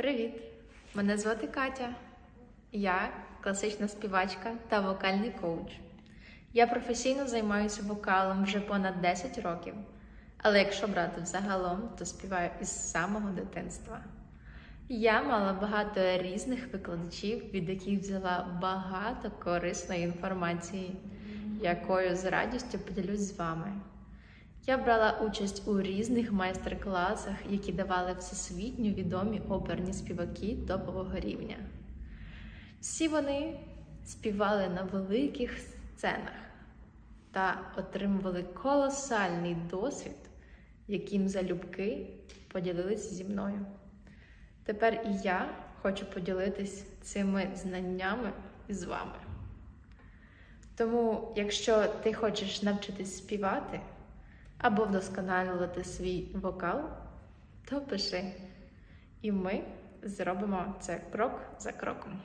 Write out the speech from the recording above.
Привіт! Мене звати Катя. Я класична співачка та вокальний коуч. Я професійно займаюся вокалом вже понад 10 років, але якщо брати взагалом, то співаю із самого дитинства. Я мала багато різних викладачів, від яких взяла багато корисної інформації, якою з радістю поділюсь з вами. Я брала участь у різних майстер-класах, які давали всесвітньо відомі оперні співаки топового рівня. Всі вони співали на великих сценах та отримували колосальний досвід, яким залюбки поділилися зі мною. Тепер і я хочу поділитись цими знаннями із вами. Тому, якщо ти хочеш навчитись співати або вдосконалювати свій вокал, то пиши. І ми зробимо це крок за кроком.